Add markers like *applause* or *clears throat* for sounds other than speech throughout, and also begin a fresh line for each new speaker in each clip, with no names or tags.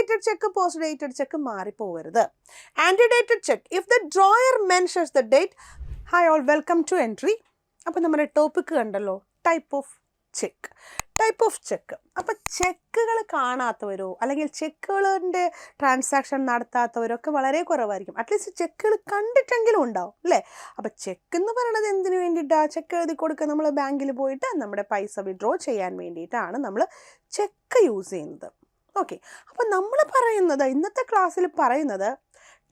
Dated cheque post dated cheque മാറിപ്പോകരുത് ante dated cheque if the drawer mentions the date hi all welcome to entry അപ്പോൾ നമ്മുടെ topic കണ്ടല്ലോ type of cheque type of cheque അപ്പോൾ ചെക്കുകൾ കാണാത്തവരോ അല്ലെങ്കിൽ ചെക്കുകളിന്റെ transaction നടത്താത്തവരോ ഒക്കെ വളരെ കുറവായിരിക്കും. അറ്റ്ലീസ്റ്റ് ചെക്കുകൾ കണ്ടിട്ടെങ്കിലും ഉണ്ടാവും അല്ലേ? അപ്പോൾ ചെക്ക് എന്ന് പറയുന്നത് എന്തിനു വേണ്ടിയിട്ടാണ് ചെക്ക് എഴുതി കൊടുക്കുക നമ്മൾ ബാങ്കിൽ പോയിട്ട് നമ്മുടെ പൈസ വിഡ്രോ ചെയ്യാൻ വേണ്ടിയിട്ടാണ് നമ്മൾ ചെക്ക് യൂസ് ചെയ്യുന്നത്. ഓക്കെ. അപ്പം നമ്മൾ പറയുന്നത് ഇന്നത്തെ ക്ലാസ്സിൽ പറയുന്നത്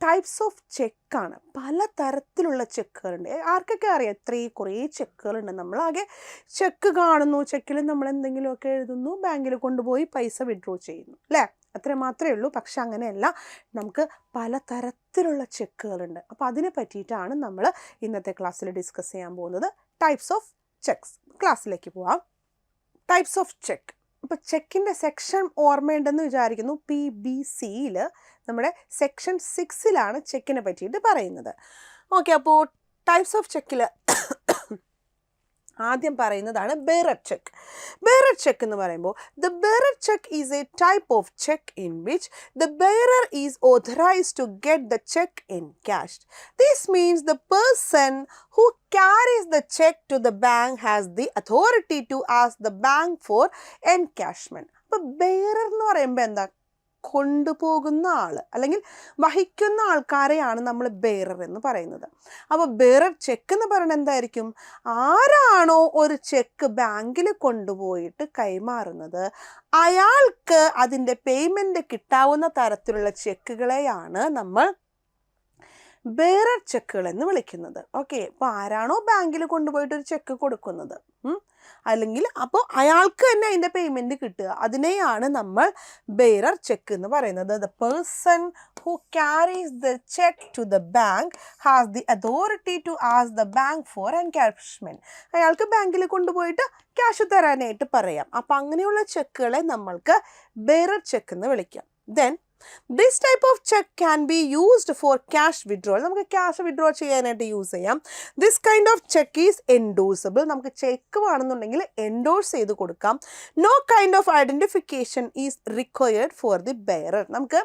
ടൈപ്സ് ഓഫ് ചെക്കാണ് പല തരത്തിലുള്ള ചെക്കുകളുണ്ട് ആർക്കൊക്കെ അറിയാം? ഇത്രയും കുറേ ചെക്കുകളുണ്ട് നമ്മളാകെ ചെക്ക് കാണുന്നു. ചെക്കിൽ നമ്മൾ എന്തെങ്കിലുമൊക്കെ എഴുതുന്നു. ബാങ്കിൽ കൊണ്ടുപോയി പൈസ വിഡ്രോ ചെയ്യുന്നു. അല്ലേ? അത്ര മാത്രമേ ഉള്ളൂ. പക്ഷെ അങ്ങനെയല്ല. നമുക്ക് പല തരത്തിലുള്ള ചെക്കുകളുണ്ട് അപ്പോൾ അതിനെ പറ്റിയിട്ടാണ് നമ്മൾ ഇന്നത്തെ ക്ലാസ്സിൽ ഡിസ്കസ് ചെയ്യാൻ പോകുന്നത്. ടൈപ്സ് ഓഫ് ചെക്സ് ക്ലാസ്സിലേക്ക് പോവാം. ടൈപ്സ് ഓഫ് ചെക്ക് ഇപ്പോൾ ചെക്കിന്റെ സെക്ഷൻ ഓർമ്മയുണ്ടെന്ന് വിചാരിക്കുന്നു. പി ബി സിയിൽ നമ്മുടെ സെക്ഷൻ സിക്സിലാണ് ചെക്കിനെ പറ്റിയിട്ട് പറയുന്നത്. ഓക്കെ അപ്പോൾ ടൈപ്സ് ഓഫ് ചെക്കിൽ ആദ്യം പറയുന്നതാണ് ബേറർ ചെക്ക് ബേറർ ചെക്ക് എന്ന് പറയുമ്പോൾ the bearer cheque is a type of cheque in which the bearer is authorised to get the cheque in cash this means the person who carries the check to the bank has the authority to ask the bank for encashment. അപ്പോൾ bearer എന്ന് പറയുമ്പോൾ എന്താ? കൊണ്ടുപോകുന്ന ആൾ അല്ലെങ്കിൽ വഹിക്കുന്ന ആൾക്കാരെയാണ് നമ്മൾ bearer എന്ന് പറയുന്നത്. അപ്പോൾ ബെയറർ ചെക്ക് എന്ന് പറയുന്നത് എന്തായിരിക്കും? ആരാണോ ഒരു ചെക്ക് ബാങ്കിൽ കൊണ്ടുപോയിട്ട് കൈമാറുന്നത് അയാൾക്ക് അതിന്റെ പേയ്മെന്റ് കിട്ടാവുന്ന തരത്തിലുള്ള ചെക്കുകളെയാണ് നമ്മൾ ബേറർ ചെക്കുകൾ എന്ന് വിളിക്കുന്നത്. ഓക്കെ അപ്പോൾ ആരാണോ ബാങ്കിൽ കൊണ്ടുപോയിട്ട് ഒരു ചെക്ക് കൊടുക്കുന്നത്? അല്ലെങ്കിൽ അപ്പോൾ അയാൾക്ക് തന്നെ അതിന്റെ പേയ്മെന്റ് കിട്ടുക. അതിനെയാണ് നമ്മൾ ബെയറർ ചെക്ക് എന്ന് പറയുന്നത്. The person who carries the cheque to the bank has the authority to ask the bank for encashment അയാൾക്ക് ബാങ്കിൽ കൊണ്ടുപോയിട്ട് ക്യാഷ് തരാനായിട്ട് പറയാം. അപ്പം അങ്ങനെയുള്ള ചെക്കുകളെ നമ്മൾക്ക് ബെയറർ ചെക്ക് എന്ന് വിളിക്കാം. Then this type of cheque can be used for cash withdrawal നമുക്ക് ക്യാഷ് വിഡ്രോ ചെയ്യാനായിട്ട് യൂസ് ചെയ്യാം. This kind of cheque is endorsable നമുക്ക് ചെക്ക് വേണമെന്നുണ്ടെങ്കിൽ എൻഡോഴ്സ് ചെയ്ത് കൊടുക്കാം. No kind of identification is required for the bearer നമുക്ക്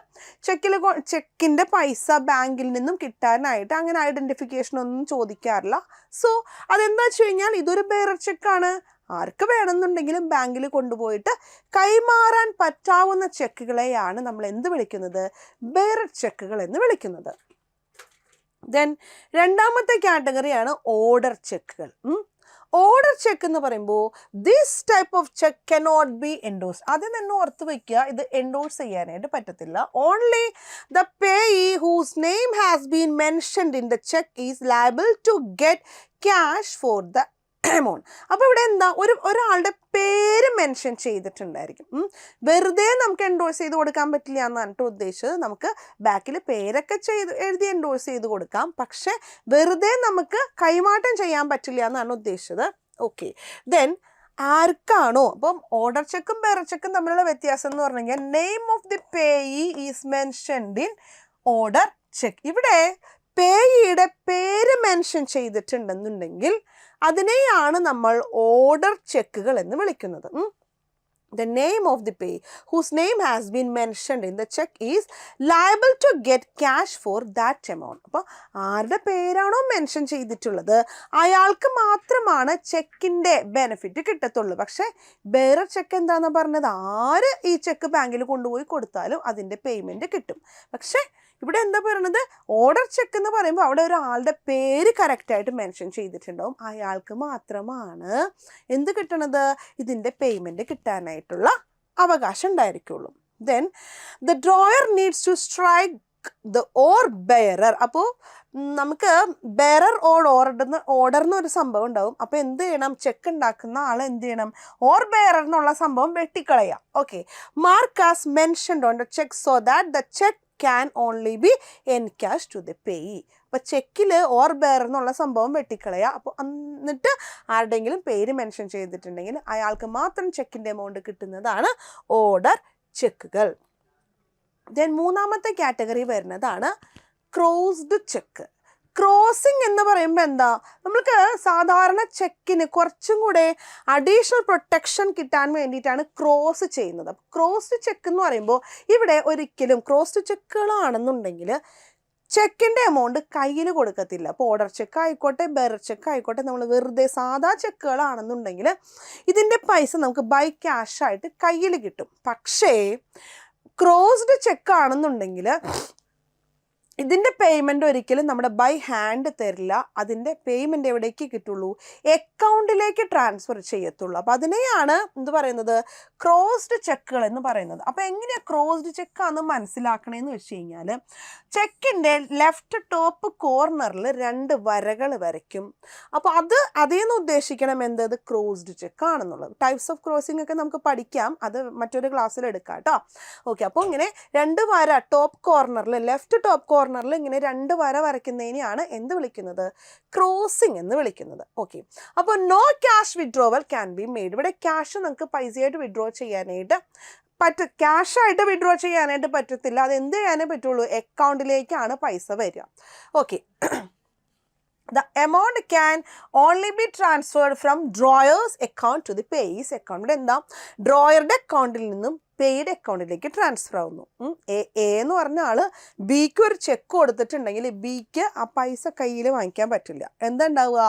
ചെക്കിൽ ചെക്കിന്റെ പൈസ ബാങ്കിൽ നിന്നും കിട്ടാനായിട്ട് അങ്ങനെ ഐഡന്റിഫിക്കേഷൻ ഒന്നും ചോദിക്കാറില്ല. സോ അതെന്താ വെച്ച് കഴിഞ്ഞാൽ ഇതൊരു ബെയറർ ചെക്കാണ് ആർക്ക് വേണമെന്നുണ്ടെങ്കിലും ബാങ്കിൽ കൊണ്ടുപോയിട്ട് കൈമാറാൻ പറ്റാവുന്ന ചെക്കുകളെയാണ് നമ്മൾ എന്ത് വിളിക്കുന്നത്? ബെയർ ചെക്കുകൾ എന്ന് വിളിക്കുന്നത്. ദെൻ രണ്ടാമത്തെ കാറ്റഗറിയാണ് ഓർഡർ ചെക്കുകൾ. ഓർഡർ ചെക്ക് എന്ന് പറയുമ്പോൾ this type of cheque cannot be endorse ആദ്യം തന്നെ ഓർത്ത് വയ്ക്കുക ഇത് എൻഡോസ് ചെയ്യാനായിട്ട് പറ്റത്തില്ല. Only the payee whose name has been mentioned in the cheque is liable to get cash for the *clears throat* amount അപ്പോൾ ഇവിടെ എന്താ? ഒരു ഒരാളുടെ പേര് മെൻഷൻ ചെയ്തിട്ടുണ്ടായിരിക്കും. വെറുതെ നമുക്ക് എൻഡോഴ്സ് ചെയ്ത് കൊടുക്കാൻ പറ്റില്ല എന്നാണ് കേട്ടോ ഉദ്ദേശിച്ചത് നമുക്ക് ബാക്കിൽ പേരൊക്കെ ചെയ്ത് എഴുതി എൻഡോഴ്സ് ചെയ്ത് കൊടുക്കാം. പക്ഷേ വെറുതെ നമുക്ക് കൈമാറ്റം ചെയ്യാൻ പറ്റില്ല എന്നാണ് ഉദ്ദേശിച്ചത് ഓക്കെ ദെൻ ആർക്കാണോ? അപ്പം ഓർഡർ ചെക്കും പേർ ചെക്കും തമ്മിലുള്ള വ്യത്യാസം എന്ന് പറഞ്ഞു കഴിഞ്ഞാൽ name of the payee is mentioned in order cheque ഇവിടെ പേയിയുടെ പേര് മെൻഷൻ ചെയ്തിട്ടുണ്ടെന്നുണ്ടെങ്കിൽ അതിനെയാണ് നമ്മൾ ഓർഡർ ചെക്കുകൾ എന്ന് വിളിക്കുന്നത്. The name of the pay whose name has been mentioned in the cheque is liable to get cash for that amount അപ്പോൾ ആരുടെ പേരാണോ മെൻഷൻ ചെയ്തിട്ടുള്ളത്? അയാൾക്ക് മാത്രമാണ് ചെക്കിന്റെ ബെനിഫിറ്റ് കിട്ടത്തുള്ളൂ. പക്ഷേ വേറെ ചെക്ക് എന്താണെന്ന് പറഞ്ഞത്? ആര് ഈ ചെക്ക് ബാങ്കിൽ കൊണ്ടുപോയി കൊടുത്താലും അതിന്റെ പേയ്മെന്റ് കിട്ടും. പക്ഷേ ഇവിടെ എന്താ പറയുന്നത് ഓർഡർ ചെക്ക് എന്ന് പറയുമ്പോൾ അവിടെ ഒരാളുടെ പേര് കറക്റ്റായിട്ട് മെൻഷൻ ചെയ്തിട്ടുണ്ടാവും. അയാൾക്ക് മാത്രമാണ് എന്ത് കിട്ടണത്? ഇതിന്റെ പേയ്മെന്റ് കിട്ടാനായിട്ടുള്ള അവകാശം ഉണ്ടായിരിക്കുള്ളൂ. Then the drawer needs to strike the or bearer അപ്പോൾ നമുക്ക് ബെയറർ ഓർ ഓർഡർ ഓർഡർ എന്നൊരു സംഭവം ഉണ്ടാവും. അപ്പോൾ എന്ത് ചെയ്യണം? ചെക്ക് ഉണ്ടാക്കുന്ന ആൾ എന്ത് ചെയ്യണം? ഓർ ബെയറർ എന്നുള്ള സംഭവം വെട്ടിക്കളയാം. Okay mark as mentioned on the cheque so that the cheque can only be encash to the payee അപ്പോൾ ചെക്കിൽ ഓർ ബെയർ എന്നുള്ള സംഭവം വെട്ടിക്കളയുക അപ്പോൾ എന്നിട്ട് ആരുടെങ്കിലും പേര് മെൻഷൻ ചെയ്തിട്ടുണ്ടെങ്കിൽ അയാൾക്ക് മാത്രം ചെക്കിന്റെ എമൗണ്ട് കിട്ടുന്നതാണ് ഓർഡർ ചെക്കുകൾ ദെൻ മൂന്നാമത്തെ കാറ്റഗറി വരുന്നതാണ് ക്രോസ്ഡ് ചെക്ക് ക്രോസിംഗ് എന്ന് പറയുമ്പോൾ എന്താ? നമ്മൾക്ക് സാധാരണ ചെക്കിന് കുറച്ചും കൂടെ അഡീഷണൽ പ്രൊട്ടക്ഷൻ കിട്ടാൻ വേണ്ടിയിട്ടാണ് ക്രോസ് ചെയ്യുന്നത്. ക്രോസ് ചെക്ക് എന്ന് പറയുമ്പോൾ ഇവിടെ ഒരിക്കലും ക്രോസ് ചെക്കുകളാണെന്നുണ്ടെങ്കിൽ ചെക്കിന്റെ എമൗണ്ട് കയ്യിൽ കൊടുക്കത്തില്ല. അപ്പോൾ ഓർഡർ ചെക്ക് ആയിക്കോട്ടെ ബെറർ ചെക്ക് ആയിക്കോട്ടെ നമ്മൾ വെറുതെ സാധാ ചെക്കുകളാണെന്നുണ്ടെങ്കിൽ ഇതിന്റെ പൈസ നമുക്ക് ബൈ ക്യാഷായിട്ട് കയ്യിൽ കിട്ടും. പക്ഷേ ക്രോസ്ഡ് ചെക്ക് ആണെന്നുണ്ടെങ്കിൽ ഇതിന്റെ പേയ്മെന്റ് ഒരിക്കലും നമ്മുടെ ബൈ ഹാൻഡ് തരില്ല. അതിന്റെ പേയ്മെന്റ് എവിടേക്ക് കിട്ടുള്ളൂ? അക്കൗണ്ടിലേക്ക് ട്രാൻസ്ഫർ ചെയ്യത്തുള്ളൂ. അപ്പോൾ അതിനെയാണ് എന്ത് പറയുന്നത്? ക്രോസ്ഡ് ചെക്കുകൾ എന്ന് പറയുന്നത്. അപ്പോൾ എങ്ങനെയാണ് ക്രോസ്ഡ് ചെക്കാന്ന് മനസ്സിലാക്കണമെന്ന് വെച്ച് കഴിഞ്ഞാൽ ചെക്കിന്റെ ലെഫ്റ്റ് ടോപ്പ് കോർണറിൽ രണ്ട് വരകൾ വരയ്ക്കും. അപ്പോൾ അത് അതിൽ നിന്ന് ഉദ്ദേശിക്കണം എന്തത് ക്രോസ്ഡ് ചെക്ക് ആണെന്നുള്ളത്. ടൈപ്സ് ഓഫ് ക്രോസിംഗ് ഒക്കെ നമുക്ക് പഠിക്കാം. അത് മറ്റൊരു ക്ലാസ്സിൽ എടുക്കാം കേട്ടോ ഓക്കെ അപ്പോൾ ഇങ്ങനെ രണ്ട് വര ടോപ്പ് കോർണറിൽ ലെഫ്റ്റ് ടോപ്പ് കോർണറിൽ ഇങ്ങനെ രണ്ട് വര വരയ്ക്കുന്നതിനെയാണ് എന്ത് വിളിക്കുന്നത്? ക്രോസിംഗ് എന്ന് വിളിക്കുന്നത്. ഓക്കെ അപ്പോൾ no cash withdrawal can be made ഇവിടെ ക്യാഷ് നമുക്ക് പൈസയായിട്ട് വിഡ്രോ ചെയ്യാനായിട്ട് പറ്റ ക്യാഷായിട്ട് വിഡ്രോ ചെയ്യാനായിട്ട് പറ്റത്തില്ല. അത് എന്ത് ചെയ്യാനേ പറ്റുള്ളൂ? അക്കൗണ്ടിലേക്കാണ് പൈസ വരിക. Okay the amount can only be transferred from drawers account to the payee's account. എന്താ? ഡ്രോയറുടെ അക്കൗണ്ടിൽ നിന്നും പെയ്ഡ് അക്കൗണ്ടിലേക്ക് ട്രാൻസ്ഫർ ആവുന്നു. എ എന്ന് പറഞ്ഞ ആൾ ബിക്ക് ഒരു ചെക്ക് കൊടുത്തിട്ടുണ്ടെങ്കിൽ ബിക്ക് ആ പൈസ കയ്യിൽ വാങ്ങിക്കാൻ പറ്റില്ല. എന്താ ഉണ്ടാവുക?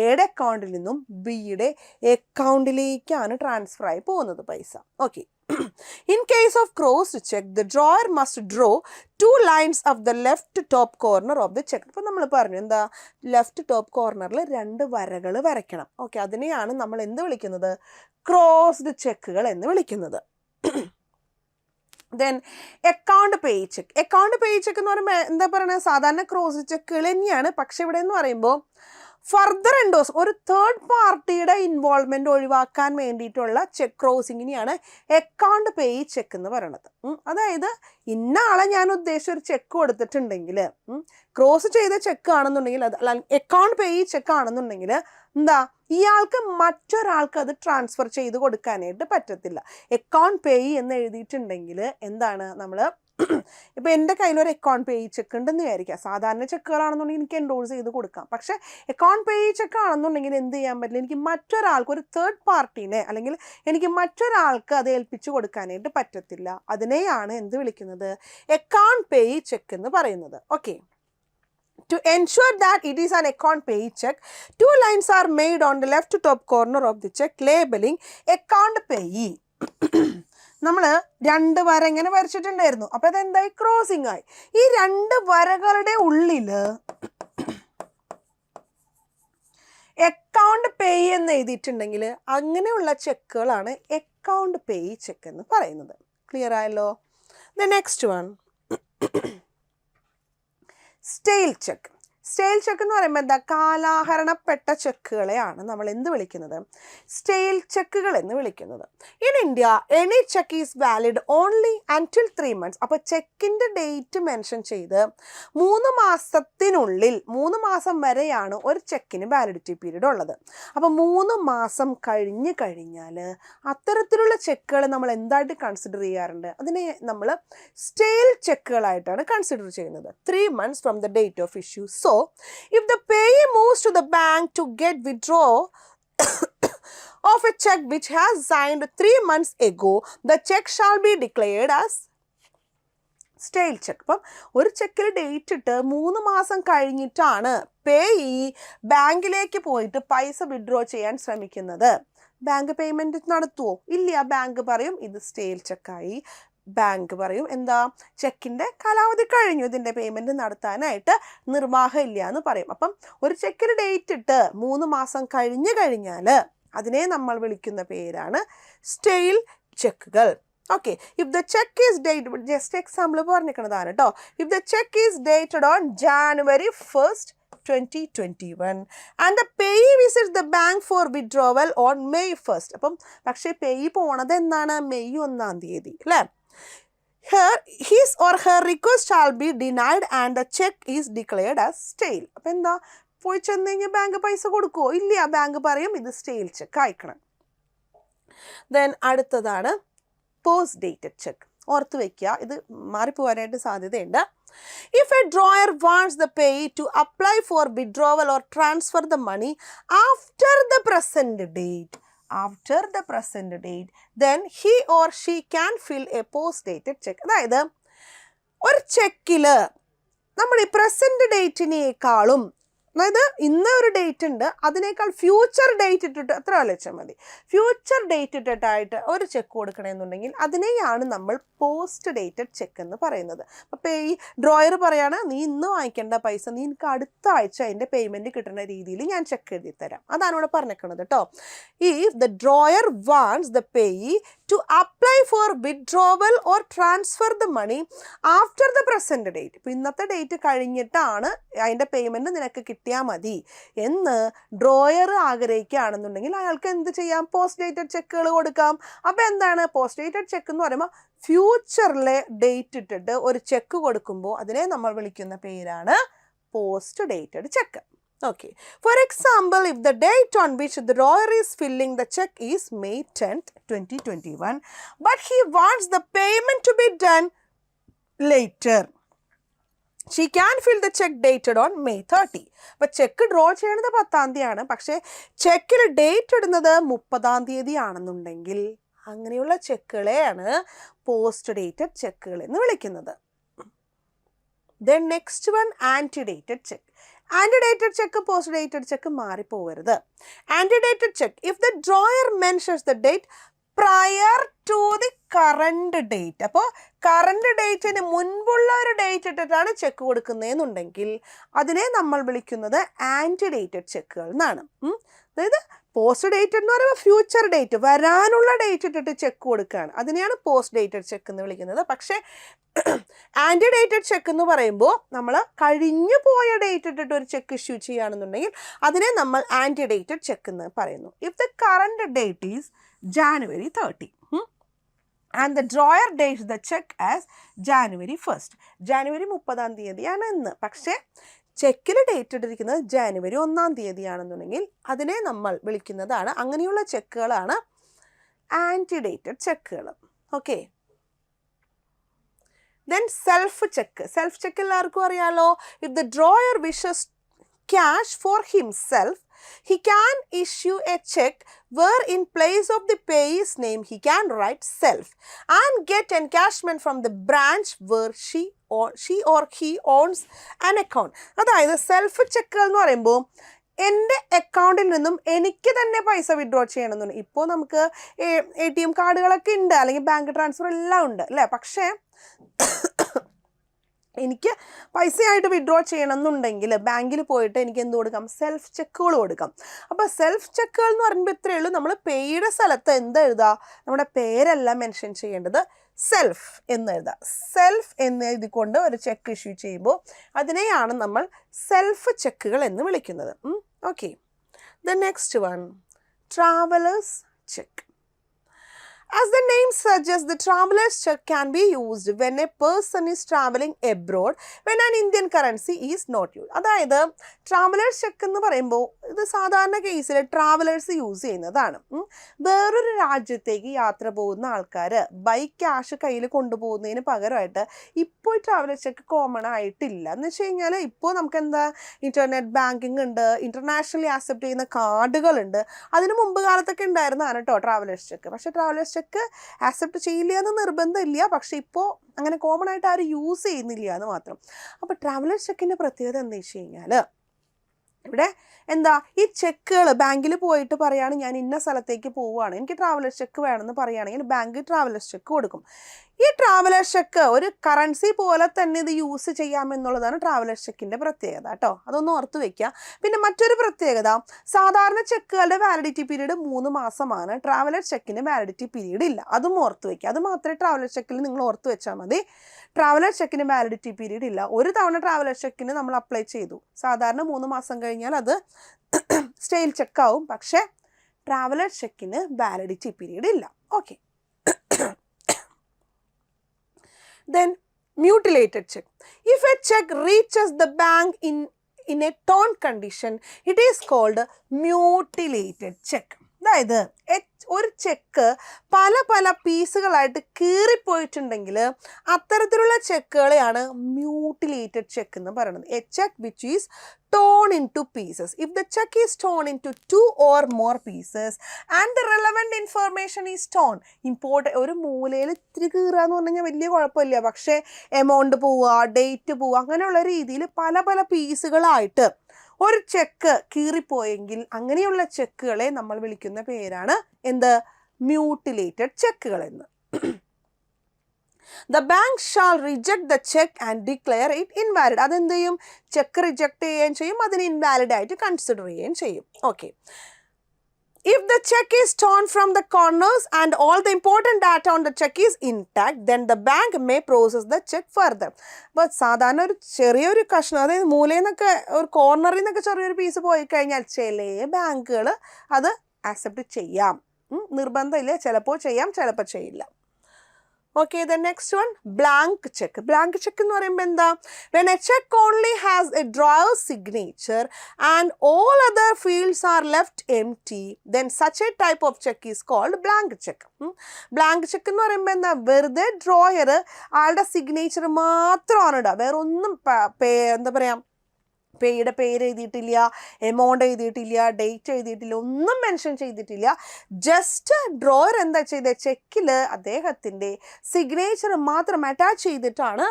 എയുടെ അക്കൗണ്ടിൽ നിന്നും ബിയുടെ അക്കൗണ്ടിലേക്കാണ് ട്രാൻസ്ഫർ ആയി പോകുന്നത് പൈസ. Okay *clears throat* In case of cross check, the drawer must draw two lines of the left top corner of the cheque അപ്പോൾ നമ്മൾ പറഞ്ഞു എന്താ? ലെഫ്റ്റ് ടോപ്പ് കോർണറിൽ രണ്ട് വരകൾ വരയ്ക്കണം. ഓക്കെ അതിനെയാണ് നമ്മൾ എന്ത് വിളിക്കുന്നത്? ക്രോസ്ഡ് ചെക്കുകൾ എന്ന് വിളിക്കുന്നത്. Then account pay cheque account pay cheque എന്ന് പറയുമ്പോൾ എന്താ പറയുക സാധാരണ ക്രോസ് ചെക്കുകൾ തന്നെയാണ്. പക്ഷെ ഇവിടെ എന്ന് പറയുമ്പോൾ ഫർദർ എൻഡോസ് ഒരു തേർഡ് പാർട്ടിയുടെ ഇൻവോൾവ്മെന്റ് ഒഴിവാക്കാൻ വേണ്ടിയിട്ടുള്ള ചെക്ക് ക്രോസിങ്ങിനെയാണ് അക്കൗണ്ട് പേ ചെക്ക് എന്ന് പറയുന്നത് അതായത് ഇന്ന ആളെ ഞാൻ ഉദ്ദേശിച്ച ഒരു ചെക്ക് കൊടുത്തിട്ടുണ്ടെങ്കിൽ ക്രോസ് ചെയ്ത ചെക്ക് ആണെന്നുണ്ടെങ്കിൽ അത് അല്ല അക്കൗണ്ട് പേ ചെക്ക് ആണെന്നുണ്ടെങ്കിൽ എന്താ ഇയാൾക്ക് മറ്റൊരാൾക്ക് അത് ട്രാൻസ്ഫർ ചെയ്ത് കൊടുക്കാനായിട്ട് പറ്റത്തില്ല. അക്കൗണ്ട് പേ എന്ന് എഴുതിയിട്ടുണ്ടെങ്കിൽ എന്താണ് നമ്മൾ ഇപ്പം എന്റെ കയ്യിൽ ഒരു അക്കൗണ്ട് പേ ചെക്ക് ഉണ്ടെന്ന് വിചാരിക്കാം സാധാരണ ചെക്കുകളാണെന്നുണ്ടെങ്കിൽ എനിക്ക് എൻഡോഴ്സ് ചെയ്ത് കൊടുക്കാം. പക്ഷേ അക്കൗണ്ട് പേ ചെക്ക് ആണെന്നുണ്ടെങ്കിൽ എന്ത് ചെയ്യാൻ പറ്റില്ല? എനിക്ക് മറ്റൊരാൾക്ക് ഒരു തേർഡ് പാർട്ടീനെ അല്ലെങ്കിൽ എനിക്ക് മറ്റൊരാൾക്ക് അത് ഏൽപ്പിച്ചു കൊടുക്കാനായിട്ട് പറ്റത്തില്ല. അതിനെയാണ് എന്ത് വിളിക്കുന്നത്? അക്കൗണ്ട് പേ ചെക്ക് എന്ന് പറയുന്നത്. Okay To ensure that it is an account pay check, two lines are made on the left top corner of the check labeling account payee. നമ്മൾ രണ്ട് വര ഇങ്ങനെ വരച്ചിട്ടുണ്ടായിരുന്നു. അപ്പോൾ അതെന്തായി? ക്രോസിംഗ് ആയി. ഈ രണ്ട് വരകളുടെ ഉള്ളിൽ അക്കൗണ്ട് പേ എന്ന് എഴുതിയിട്ടുണ്ടെങ്കിൽ അങ്ങനെയുള്ള ചെക്കുകളാണ് അക്കൗണ്ട് പേ ചെക്ക് എന്ന് പറയുന്നത്. ക്ലിയർ ആയല്ലോ? The next one stale cheque stale cheque എന്ന് പറയുമ്പോൾ എന്താ? കാലാഹരണപ്പെട്ട ചെക്കുകളെയാണ് നമ്മൾ എന്ത് വിളിക്കുന്നത്? സ്റ്റെയിൽ ചെക്കുകൾ എന്ന് വിളിക്കുന്നത്. In India any cheque is valid only until three months അപ്പോൾ ചെക്കിന്റെ ഡേറ്റ് മെൻഷൻ ചെയ്ത് മൂന്ന് മാസത്തിനുള്ളിൽ മൂന്ന് മാസം വരെയാണ് ഒരു ചെക്കിന് വാലിഡിറ്റി പീരീഡ് ഉള്ളത്. അപ്പോൾ മൂന്ന് മാസം കഴിഞ്ഞ് കഴിഞ്ഞാൽ അത്തരത്തിലുള്ള ചെക്കുകൾ നമ്മൾ എന്തായിട്ട് കൺസിഡർ ചെയ്യാറുണ്ട്? അതിനെ നമ്മൾ സ്റ്റെയിൽ ചെക്കുകളായിട്ടാണ് കൺസിഡർ ചെയ്യുന്നത്. Three months from the date of issue so if the payee moves to the bank to get withdraw of a check which has signed three months ago, the check shall be declared as stale cheque അപ്പം ഒരു ചെക്കിൽ date ഇട്ട് മൂന്ന് മാസം കഴിഞ്ഞിട്ടാണ് പേ ഈ ബാങ്കിലേക്ക് പോയിട്ട് പൈസ വിഡ്രോ ചെയ്യാൻ ശ്രമിക്കുന്നത്. ബാങ്ക് പേയ്മെന്റ് നടത്തുമോ ഇല്ല ബാങ്ക് പറയും ഇത് സ്റ്റേൽ ചെക്കായി ബാങ്ക് പറയും എന്താ ചെക്കിന്റെ കാലാവധി കഴിഞ്ഞു ഇതിന്റെ പേയ്മെന്റ് നടത്താനായിട്ട് നിർവാഹം ഇല്ല എന്ന് പറയും. അപ്പം ഒരു ചെക്കിന് ഡേറ്റ് ഇട്ട് മൂന്ന് മാസം കഴിഞ്ഞു കഴിഞ്ഞാൽ അതിനെ നമ്മൾ വിളിക്കുന്ന പേരാണ് stale ചെക്കുകൾ. Okay if the cheque is date just example പറഞ്ഞിരിക്കുന്നതാണ് കേട്ടോ if the cheque is dated on January first twenty twenty one and the payee visit the bank for withdrawal on May first അപ്പം പക്ഷേ പേ പോണത് എന്നാണ്? May ഒന്നാം തീയതി അല്ലേ? Her his or her request shall be denied and the cheque is declared as stale അപ്പം എന്താ? പോയി ചെന്ന് കഴിഞ്ഞാൽ ബാങ്ക് പൈസ കൊടുക്കുമോ ഇല്ല ബാങ്ക് പറയും ഇത് സ്റ്റെയിൽ ചെക്ക് അയക്കണം. ദെൻ അടുത്തതാണ് പോസ്റ്റ് ഡേറ്റഡ് ചെക്ക് ഓർത്ത് വയ്ക്കുക ഇത് മാറിപ്പോവാനായിട്ട് സാധ്യതയുണ്ട്. If a drawer wants the payee to apply for withdrawal or transfer the money after the present present date, after the present date, then he or she can fill a post-dated check. അതായത് ഒരു ചെക്കിൽ നമ്മൾ ഈ present ഡേറ്റിനേക്കാളും അതായത് ഇന്ന ഒരു date ഉണ്ട് അതിനേക്കാൾ future date ഇട്ടിട്ട് എത്ര ആലോചിച്ചാൽ മതി. ഫ്യൂച്ചർ ഡേറ്റ് ഇട്ടിട്ടായിട്ട് ഒരു ചെക്ക് കൊടുക്കണമെന്നുണ്ടെങ്കിൽ അതിനെയാണ് നമ്മൾ പോസ്റ്റ് ഡേറ്റഡ് ചെക്ക് എന്ന് പറയുന്നത്. അപ്പോൾ ഈ ഡ്രോയർ പറയാണ് നീ ഇന്ന് വാങ്ങിക്കേണ്ട പൈസ നീ എനിക്ക് അടുത്ത ആഴ്ച അതിന്റെ പേയ്മെന്റ് കിട്ടുന്ന രീതിയിൽ ഞാൻ ചെക്ക് എഴുതി തരാം. അതാണ് ഇവിടെ പറഞ്ഞേക്കുന്നത് കേട്ടോ if the drawer wants the payee to apply for withdrawal or transfer the money after the present date ഇപ്പോൾ ഇന്നത്തെ ഡേറ്റ് കഴിഞ്ഞിട്ടാണ് അതിന്റെ പേയ്മെന്റ് നിനക്ക് കിട്ടിയാൽ മതി. എന്ന് ഡ്രോയർ ആഗ്രഹിക്കുകയാണെന്നുണ്ടെങ്കിൽ അയാൾക്ക് എന്ത് ചെയ്യാം? പോസ്റ്റ് ഡേറ്റഡ് ചെക്കുകൾ കൊടുക്കാം. അപ്പോൾ എന്താണ്? പോസ്റ്റ് ഡേറ്റഡ് ചെക്ക് എന്ന് പറയുമ്പോൾ ഫ്യൂച്ചറിലെ ഡേറ്റ് ഇട്ടിട്ട് ഒരു ചെക്ക് കൊടുക്കുമ്പോൾ അതിനെ നമ്മൾ വിളിക്കുന്ന പേരാണ് post dated cheque Okay. For example, if the date on which the drawer is filling the check is May 10th, 2021, but he wants the payment to be done later. She can fill the cheque dated on May thirty അപ്പോൾ cheque draw ചെയ്യണത് പത്താം തീയതിയാണ്. പക്ഷേ ചെക്കിൽ date ഇടുന്നത് മുപ്പതാം തീയതി ആണെന്നുണ്ടെങ്കിൽ അങ്ങനെയുള്ള ചെക്കുകളെയാണ് പോസ്റ്റ് ഡേറ്റഡ് ചെക്കുകൾ എന്ന് വിളിക്കുന്നത്. Then next one antedated cheque antedated cheque post dated cheque മാറിപ്പോവരുത് antedated cheque if the drawer mentions the date prior to the current date അപ്പോൾ കറണ്ട് ഡേറ്റിന് മുൻപുള്ള ഒരു ഡേറ്റ് ഇട്ടിട്ടാണ് ചെക്ക് കൊടുക്കുന്നതെന്നുണ്ടെങ്കിൽ അതിനെ നമ്മൾ വിളിക്കുന്നത് ആന്റി ഡേറ്റഡ് ചെക്കുകൾ എന്നാണ്. അതായത് പോസ്റ്റ് ഡേറ്റ് എന്ന് പറയുമ്പോൾ ഫ്യൂച്ചർ ഡേറ്റ് വരാനുള്ള ഡേറ്റ് ഇട്ടിട്ട് ചെക്ക് കൊടുക്കുകയാണ് അതിനെയാണ് പോസ്റ്റ് ഡേറ്റഡ് ചെക്ക് എന്ന് വിളിക്കുന്നത്. പക്ഷേ ആന്റി ഡേറ്റഡ് ചെക്ക് എന്ന് പറയുമ്പോൾ നമ്മൾ കഴിഞ്ഞു പോയ ഡേറ്റ് ഇട്ടിട്ട് ഒരു ചെക്ക് ഇഷ്യൂ ചെയ്യുകയാണെന്നുണ്ടെങ്കിൽ അതിനെ നമ്മൾ ആന്റി ഡേറ്റഡ് ചെക്ക് എന്ന് പറയുന്നു. If the current date is January thirty and the drawer date the cheque as January first January മുപ്പതാം തീയതിയാണ് ഇന്ന്. പക്ഷേ ചെക്കിൽ ഡേറ്റ് ഇട്ടിരിക്കുന്നത് ജാനുവരി ഒന്നാം തീയതിയാണെന്നുണ്ടെങ്കിൽ അതിനെ നമ്മൾ വിളിക്കുന്നതാണ്. അങ്ങനെയുള്ള ചെക്കുകളാണ് antedated ചെക്കുകൾ. Okay then self cheque self cheque എല്ലാവർക്കും അറിയാലോ? If the drawer wishes cash for himself he can issue a check where in place of the payee's name he can write self get get encashment from the branch where she or she or he owns an account. അതായത് സെൽഫ് ചെക്കുകൾ എന്ന് പറയുമ്പോൾ എന്റെ അക്കൗണ്ടിൽ നിന്നും എനിക്ക് തന്നെ പൈസ വിഡ്രോ ചെയ്യണമെന്നുണ്ട്. ഇപ്പോൾ നമുക്ക് എ ടി എം കാർഡുകളൊക്കെ ഉണ്ട് അല്ലെങ്കിൽ ബാങ്ക് ട്രാൻസ്ഫർ എല്ലാം ഉണ്ട് അല്ലേ? പക്ഷേ എനിക്ക് പൈസയായിട്ട് വിഡ്രോ ചെയ്യണം എന്നുണ്ടെങ്കിൽ ബാങ്കിൽ പോയിട്ട് എനിക്ക് എന്ത് കൊടുക്കാം? സെൽഫ് ചെക്കുകൾ കൊടുക്കാം. അപ്പോൾ സെൽഫ് ചെക്കുകൾ എന്ന് പറയുമ്പോൾ ഇത്രയേ ഉള്ളൂ. നമ്മൾ പേയുടെ സ്ഥലത്ത് എന്ത് എഴുതുക? നമ്മുടെ പേരല്ല മെൻഷൻ ചെയ്യേണ്ടത്. സെൽഫ് എന്ന് എഴുതുക സെൽഫ് എന്ന് എഴുതിക്കൊണ്ട് ഒരു ചെക്ക് ഇഷ്യൂ ചെയ്യുമ്പോൾ അതിനെയാണ് നമ്മൾ സെൽഫ് ചെക്കുകൾ എന്ന് വിളിക്കുന്നത്. Okay the next one travellers cheque As the name suggests, the traveler's check can be used when a person is traveling abroad when an Indian currency is not used. അതായത് travellers cheque എന്ന് പറയുമ്പോൾ ഇത് സാധാരണ കേസിൽ travellers use ചെയ്യുന്നതാണ്. വേറൊരു രാജ്യത്തേക്ക് യാത്ര പോകുന്ന ആൾക്കാർ ബൈ ക്യാഷ് കയ്യിൽ കൊണ്ടുപോകുന്നതിന് പകരമായിട്ട് ഇപ്പോൾ ട്രാവലേഴ്സ് ചെക്ക് കോമൺ ആയിട്ടില്ല. എന്ന് വെച്ച് കഴിഞ്ഞാൽ ഇപ്പോൾ നമുക്ക് എന്താ ഇന്റർനെറ്റ് ബാങ്കിങ് ഉണ്ട് ഇന്റർനാഷണലി ആക്സെപ്റ്റ് ചെയ്യുന്ന കാർഡുകളുണ്ട് അതിന് മുമ്പ് കാലത്തൊക്കെ ഉണ്ടായിരുന്നതാണ് കേട്ടോ ട്രാവലേഴ്സ് ചെക്ക് പക്ഷേ ട്രാവലേഴ്സ് ചെക്ക് ആക്സെപ്റ്റ് ചെയ്യില്ല എന്ന് നിർബന്ധമില്ല. പക്ഷേ ഇപ്പോൾ അങ്ങനെ കോമൺ ആയിട്ട് ആരും യൂസ് ചെയ്യുന്നില്ല എന്ന് മാത്രം അപ്പോൾ ട്രാവലേഴ്സ് ചെക്കിന്റെ പ്രത്യേകത എന്താ വെച്ച് കഴിഞ്ഞാൽ ഇവിടെ എന്താ ഈ ചെക്കുകൾ ബാങ്കിൽ പോയിട്ട് പറയുകയാണ് ഞാൻ ഇന്ന സ്ഥലത്തേക്ക് പോവുകയാണ്. എനിക്ക് ട്രാവലേഴ്സ് ചെക്ക് വേണമെന്ന് പറയുകയാണെങ്കിൽ ബാങ്ക് ട്രാവലേഴ്സ് ചെക്ക് കൊടുക്കും. ഈ ട്രാവലേഴ്സ് ചെക്ക് ഒരു കറൻസി പോലെ തന്നെ ഇത് യൂസ് ചെയ്യാമെന്നുള്ളതാണ് ട്രാവലേഴ്സ് ചെക്കിന്റെ പ്രത്യേകത കേട്ടോ അതൊന്ന് ഓർത്ത് വെക്കുക പിന്നെ മറ്റൊരു പ്രത്യേകത സാധാരണ ചെക്കുകളുടെ വാലിഡിറ്റി പീരീഡ് മൂന്ന് മാസമാണ്. ട്രാവലേഴ്സ് ചെക്കിന് വാലിഡിറ്റി പീരീഡ് ഇല്ല. അതും ഓർത്ത് വെക്കുക അത് മാത്രമേ ട്രാവലേഴ്സ് ചെക്കിൽ നിങ്ങൾ ഓർത്ത് വെച്ചാൽ മതി. ട്രാവലേഴ്സ് ചെക്കിന് വാലിഡിറ്റി പീരീഡ് ഇല്ല. ഒരു തവണ ട്രാവലേഴ്സ് ചെക്കിന് നമ്മൾ അപ്ലൈ ചെയ്തു. സാധാരണ മൂന്ന് മാസം കഴിഞ്ഞാൽ അത് *clears throat* സ്റ്റേയിൽ ചെക്കാവും പക്ഷേ ട്രാവലേഴ്സ് ചെക്കിന് വാലിഡിറ്റി പീരീഡ് ഇല്ല. Okay *clears throat* then mutilated check. If a check reaches the bank in in a torn condition it is called mutilated check അതായത് ഒരു ചെക്ക് പല പല പീസുകളായിട്ട് കീറിപ്പോയിട്ടുണ്ടെങ്കിൽ അത്തരത്തിലുള്ള ചെക്കുകളെയാണ് മ്യൂട്ടിലേറ്റഡ് ചെക്ക് എന്ന് പറയുന്നത്. A cheque which is torn into pieces. If the check is torn into two or more pieces and the relevant information is torn, important ഒരു മൂലയിൽ ഇത്തിരി കീറുക എന്ന് പറഞ്ഞു കഴിഞ്ഞാൽ വലിയ കുഴപ്പമില്ല. പക്ഷേ എമൗണ്ട് പോവുക ഡേറ്റ് പോവുക അങ്ങനെയുള്ള രീതിയിൽ പല പല പീസുകളായിട്ട് ഒരു ചെക്ക് കീറിപ്പോയെങ്കിൽ അങ്ങനെയുള്ള ചെക്കുകളെ നമ്മൾ വിളിക്കുന്ന പേരാണ് എന്ത്? മ്യൂട്ടിലേറ്റഡ് ചെക്കുകൾ എന്ന് the bank shall reject the cheque and declare it invalid അതെന്ത് ചെയ്യും? ചെക്ക് റിജക്ട് ചെയ്യുകയും ചെയ്യും. അതിന് ഇൻവാലിഡ് ആയിട്ട് കൺസിഡർ ചെയ്യുകയും ചെയ്യും. Okay If the check is torn from the corners and all the important data on the check is intact, then the bank may process the check further. അപ്പോൾ സാധാരണ ഒരു ചെറിയൊരു കഷ്ണം അതായത് മൂലയിൽ നിന്നൊക്കെ ഒരു കോർണറിൽ നിന്നൊക്കെ ചെറിയൊരു പീസ് പോയി കഴിഞ്ഞാൽ ചില ബാങ്കുകൾ അത് ആക്സെപ്റ്റ് ചെയ്യാം നിർബന്ധമില്ല ചിലപ്പോൾ ചെയ്യാം ചിലപ്പോൾ ചെയ്യില്ല okay the next one blank cheque blank cheque എന്ന് പറയുമ്പോൾ എന്താ? When a cheque only has a drawer signature and all other fields are left empty then such a type of cheque is called blank cheque blank cheque എന്ന് പറയുമ്പോൾ എന്താ? വെറുതെ drawer ആളുടെ signature മാത്രമാണ് ഇടുക വേറെ ഒന്നും എന്താ പറയുക പേയുടെ പേര് എഴുതിയിട്ടില്ല എമൗണ്ട് എഴുതിയിട്ടില്ല ഡേറ്റ് എഴുതിയിട്ടില്ല ഒന്നും മെൻഷൻ ചെയ്തിട്ടില്ല. ജസ്റ്റ് ഡ്രോയർ എന്താ ചെയ്ത? ചെക്കിൽ അദ്ദേഹത്തിന്റെ സിഗ്നേച്ചർ മാത്രം അറ്റാച്ച് ചെയ്തിട്ടാണ്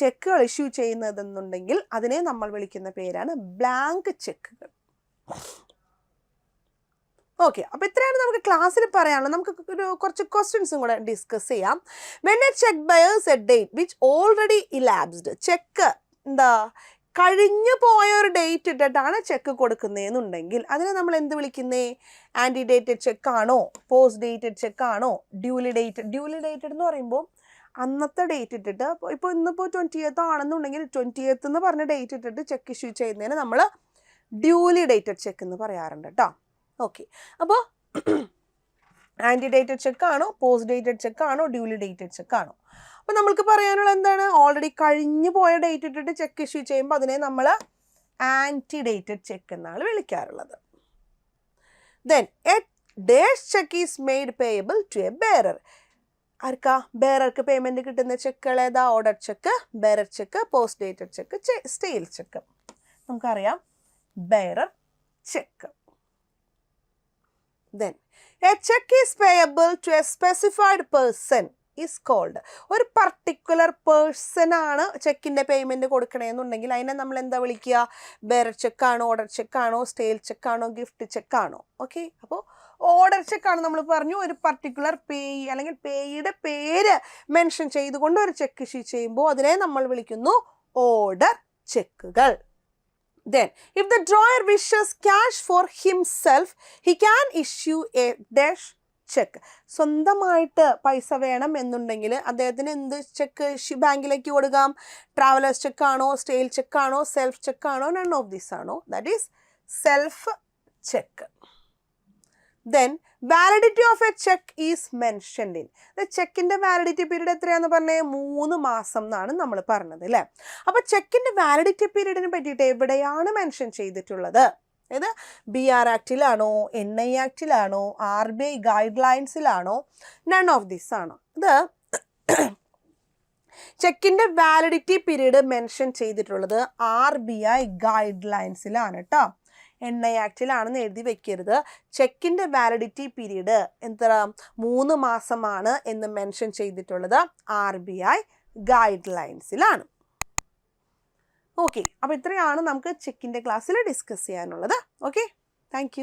ചെക്കുകൾ ഇഷ്യൂ ചെയ്യുന്നതെന്നുണ്ടെങ്കിൽ അതിനെ നമ്മൾ വിളിക്കുന്ന പേരാണ് ബ്ലാങ്ക് ചെക്കുകൾ. ഓക്കെ അപ്പോൾ ഇത്രയാണ് നമുക്ക് ക്ലാസ്സിൽ പറയാനുള്ളത്. നമുക്ക് ഒരു കുറച്ച് ക്വസ്റ്റ്യൻസും കൂടെ ഡിസ്കസ് ചെയ്യാം. When a cheque bears a date which already elapsed cheque എന്താ? കഴിഞ്ഞു പോയ ഒരു ഡേറ്റ് ഇട്ടിട്ടാണ് ചെക്ക് കൊടുക്കുന്നതെന്നുണ്ടെങ്കിൽ അതിനെ നമ്മൾ എന്ത് വിളിക്കുന്നേ? ആന്റി ഡേറ്റഡ് ചെക്ക് ആണോ? പോസ്റ്റ് ഡേറ്റഡ് ചെക്ക് ആണോ? ഡ്യൂലി ഡേറ്റഡ് ഡ്യൂലി ഡേറ്റഡ് എന്ന് പറയുമ്പോൾ അന്നത്തെ ഡേറ്റ് ഇട്ടിട്ട് ഇപ്പോൾ ഇന്നിപ്പോൾ ട്വന്റിയത്ത് ആണെന്നുണ്ടെങ്കിൽ ട്വന്റിയത്ത് എന്ന് പറഞ്ഞ ഡേറ്റ് ഇട്ടിട്ട് ചെക്ക് ഇഷ്യൂ ചെയ്യുന്നതിന് നമ്മൾ ഡ്യൂലി ഡേറ്റഡ് ചെക്ക് എന്ന് പറയാറുണ്ട് കേട്ടോ ഓക്കെ അപ്പോൾ ആന്റി ഡേറ്റഡ് ചെക്ക് ആണോ പോസ്റ്റ് ഡേറ്റഡ് ചെക്ക് ആണോ ഡ്യൂലി ഡേറ്റഡ് ചെക്ക് ആണോ? അപ്പോൾ നമ്മൾക്ക് പറയാനുള്ള എന്താണ്? ഓൾറെഡി കഴിഞ്ഞു പോയ ഡേറ്റ് ഇട്ടിട്ട് ചെക്ക് ഇഷ്യൂ ചെയ്യുമ്പോൾ അതിനെ നമ്മൾ ആന്റി ഡേറ്റഡ് ചെക്ക് എന്നാണ് വിളിക്കാറുള്ളത്. Then a dash cheque is made payable to a bearer ആർക്കാ? ബേറർക്ക് പേയ്മെന്റ് കിട്ടുന്ന ചെക്കുകൾ ഏതാ? Order cheque bearer cheque post dated cheque stale cheque നമുക്കറിയാം bearer cheque then a cheque is payable to a specified person is called ഒരു particular person ആണ് ചെക്കിന്റെ payment കൊടുക്കണമെന്നുണ്ടെങ്കിൽ അതിനെ നമ്മൾ എന്താ വിളിക്കുക? ബെയർ ചെക്കാണോ ഓർഡർ ചെക്കാണോ സ്റ്റേൽ ചെക്കാണോ ഗിഫ്റ്റ് ചെക്കാണോ ഓക്കെ അപ്പോൾ ഓർഡർ ചെക്കാണ് നമ്മൾ പറഞ്ഞു. ഒരു പർട്ടിക്കുലർ പേ അല്ലെങ്കിൽ പേയുടെ പേര് മെൻഷൻ ചെയ്തുകൊണ്ട് ഒരു ചെക്ക് ഇഷ്യൂ ചെയ്യുമ്പോൾ അതിനെ നമ്മൾ വിളിക്കുന്നു ഓർഡർ ചെക്കുകൾ Then, if the drawer wishes cash for himself, he can issue a dash cheque സ്വന്തമായിട്ട് പൈസ വേണം എന്നുണ്ടെങ്കിൽ അദ്ദേഹത്തിന് എന്ത് ചെക്ക് ബാങ്കിലേക്ക് കൊടുക്കാം. ട്രാവലേഴ്സ് ചെക്കാണോ സ്റ്റെയിൽ ചെക്കാണോ സെൽഫ് ചെക്കാണോ നൺ ഓഫ് ദിസ് ആണോ? That is self cheque then validity of a cheque is mentioned in ചെക്കിന്റെ validity period എത്രയാന്ന് പറഞ്ഞാൽ മൂന്ന് മാസം എന്നാണ് നമ്മൾ പറഞ്ഞത് അല്ലേ അപ്പോൾ ചെക്കിന്റെ വാലിഡിറ്റി പീരീഡിനെ പറ്റിയിട്ട് എവിടെയാണ് മെൻഷൻ ചെയ്തിട്ടുള്ളത്? ഇത് ബി ആർ ആക്റ്റിലാണോ എൻ ഐ ആക്റ്റിലാണോ ആർ ബി ഐ ഗൈഡ് ലൈൻസിലാണോ നൺ ഓഫ് ദിസ് ആണോ. ഇത് ചെക്കിന്റെ വാലിഡിറ്റി പീരീഡ് മെൻഷൻ ചെയ്തിട്ടുള്ളത് ആർ ബി ഐ ഗൈഡ് ലൈൻസിലാണ് കേട്ടോ എൻ ഐ ആക്റ്റിലാണെന്ന് എഴുതി വെക്കരുത്. ചെക്കിന്റെ വാലിഡിറ്റി പീരീഡ് എത്ര? മൂന്ന് മാസമാണ് എന്ന് മെൻഷൻ ചെയ്തിട്ടുള്ളത് ആർ ബി ഐ ഗൈഡ് ലൈൻസിലാണ് ഓക്കെ അപ്പോൾ ഇത്രയാണ് നമുക്ക് ചെക്കിന്റെ ക്ലാസ്സിൽ ഡിസ്കസ് ചെയ്യാനുള്ളത്. Okay thank